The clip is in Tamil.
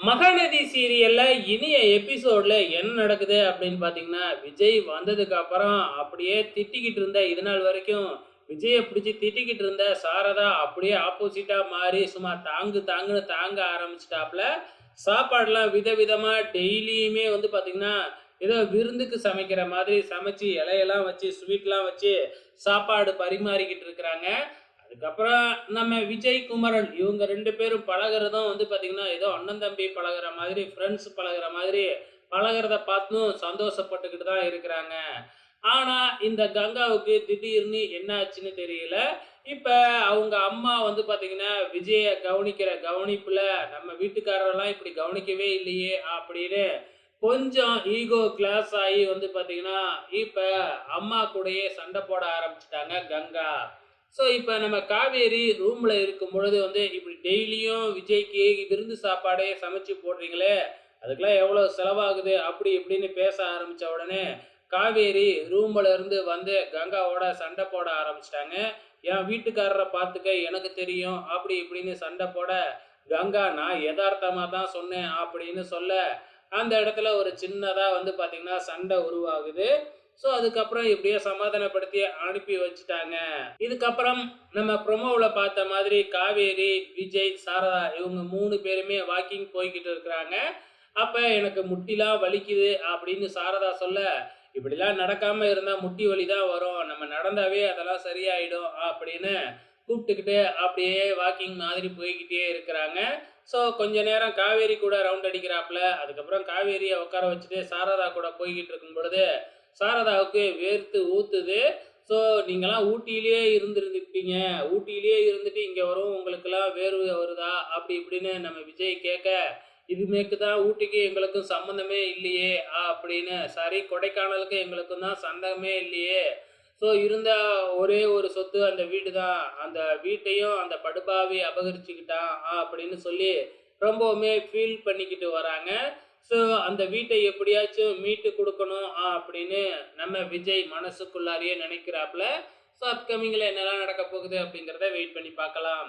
மகாநதி சீரியல்ல இனிய எபிசோட்ல என்ன நடக்குது அப்படின்னு பாத்தீங்கன்னா விஜய் வந்ததுக்கு அப்புறம் அப்படியே திட்டிக்கிட்டு இருந்த இது நாள் வரைக்கும் விஜயை பிடிச்சி திட்டிக்கிட்டு இருந்த சாரதா அப்படியே ஆப்போசிட்டா மாறி சும்மா தாங்கு தாங்குன்னு தாங்க ஆரம்பிச்சிட்டாப்ல. சாப்பாடுலாம் விதவிதமா டெய்லியுமே வந்து பாத்தீங்கன்னா ஏதோ விருந்துக்கு சமைக்கிற மாதிரி சமைச்சு இலையெல்லாம் வச்சு ஸ்வீட்லாம் வச்சு சாப்பாடு பரிமாறிக்கிட்டு இருக்கிறாங்க. அதுக்கப்புறம் நம்ம விஜய் குமரன் இவங்க ரெண்டு பேரும் பழகுறதும் வந்து பார்த்தீங்கன்னா ஏதோ அண்ணன் தம்பி பழகுற மாதிரி ஃப்ரெண்ட்ஸ் பழகுற மாதிரி பழகுறத பார்த்தும் சந்தோஷப்பட்டுக்கிட்டு தான் இருக்கிறாங்க. ஆனால் இந்த கங்காவுக்கு திடீர்னு என்ன ஆச்சுன்னு தெரியல. இப்போ அவங்க அம்மா வந்து பார்த்தீங்கன்னா விஜயை கவனிக்கிற கவனிப்பில் நம்ம வீட்டுக்காரரெல்லாம் இப்படி கவனிக்கவே இல்லையே அப்படின்னு கொஞ்சம் ஈகோ கிளாஸ் ஆகி வந்து பார்த்தீங்கன்னா இப்போ அம்மா கூடயே சண்டை போட ஆரம்பிச்சிட்டாங்க கங்கா. ஸோ இப்போ நம்ம காவேரி ரூமில் இருக்கும் பொழுது வந்து இப்படி டெய்லியும் விஜய்க்கு விருந்து சாப்பாடே சமைச்சு போடுறீங்களே அதுக்கெல்லாம் எவ்வளோ செலவாகுது அப்படி இப்படின்னு பேச ஆரம்பித்த உடனே காவேரி ரூம்ல இருந்து வந்து கங்காவோட சண்டை போட ஆரம்பிச்சிட்டாங்க. என் வீட்டுக்காரரை பார்த்துக்க எனக்கு தெரியும் அப்படி இப்படின்னு சண்டை போட கங்கா நான் யதார்த்தமாக தான் சொன்னேன் அப்படின்னு சொல்ல அந்த இடத்துல ஒரு சின்னதாக வந்து பார்த்திங்கன்னா சண்டை உருவாகுது. ஸோ அதுக்கப்புறம் இப்படியே சமாதானப்படுத்தி அனுப்பி வச்சுட்டாங்க. இதுக்கப்புறம் நம்ம ப்ரொமோவில் பார்த்த மாதிரி காவேரி விஜய் சாரதா இவங்க மூணு பேருமே வாக்கிங் போய்கிட்டு இருக்கிறாங்க. அப்போ எனக்கு முட்டிலாம் வலிக்குது அப்படின்னு சாரதா சொல்ல இப்படிலாம் நடக்காமல் இருந்தால் முட்டி வலி தான் வரும். நம்ம நடந்தாவே அதெல்லாம் சரியாயிடும் அப்படின்னு கூப்பிட்டுக்கிட்டு அப்படியே வாக்கிங் மாதிரி போய்கிட்டே இருக்கிறாங்க. ஸோ கொஞ்ச நேரம் காவேரி கூட ரவுண்ட் அடிக்கிறாப்புல. அதுக்கப்புறம் காவேரியை உட்கார வச்சுட்டு சாரதா கூட போய்கிட்டு இருக்கும் பொழுது சாரதாவுக்கு வேர்த்து ஊத்துது. ஸோ நீங்களாம் ஊட்டியிலேயே இருந்திருந்துப்பீங்க ஊட்டியிலேயே இருந்துட்டு இங்கே வரும் உங்களுக்கெல்லாம் வேர்வு வருதா? அப்படி இப்படின்னு நம்ம விஜய் கேட்க இதுமேக்கு தான் ஊட்டிக்கு எங்களுக்கும் சம்மந்தமே இல்லையே அப்படின்னு. சரி கொடைக்கானலுக்கு எங்களுக்கும் தான் சந்தகமே இல்லையே. ஸோ இருந்த ஒரே ஒரு சொத்து அந்த வீடு தான் அந்த வீட்டையும் அந்த படுபாவை அபகரிச்சுக்கிட்டான் அப்படின்னு சொல்லி ரொம்பவுமே ஃபீல் பண்ணிக்கிட்டு வராங்க. ஸோ அந்த வீட்டை எப்படியாச்சும் மீட்டு கொடுக்கணும் அப்படின்னு நம்ம விஜய் மனசுக்குள்ளாரியே நினைக்கிறாப்புல. ஸோ அப்கமிங்கில் என்னெல்லாம் நடக்க போகுது அப்படிங்கிறத வெயிட் பண்ணி பார்க்கலாம்.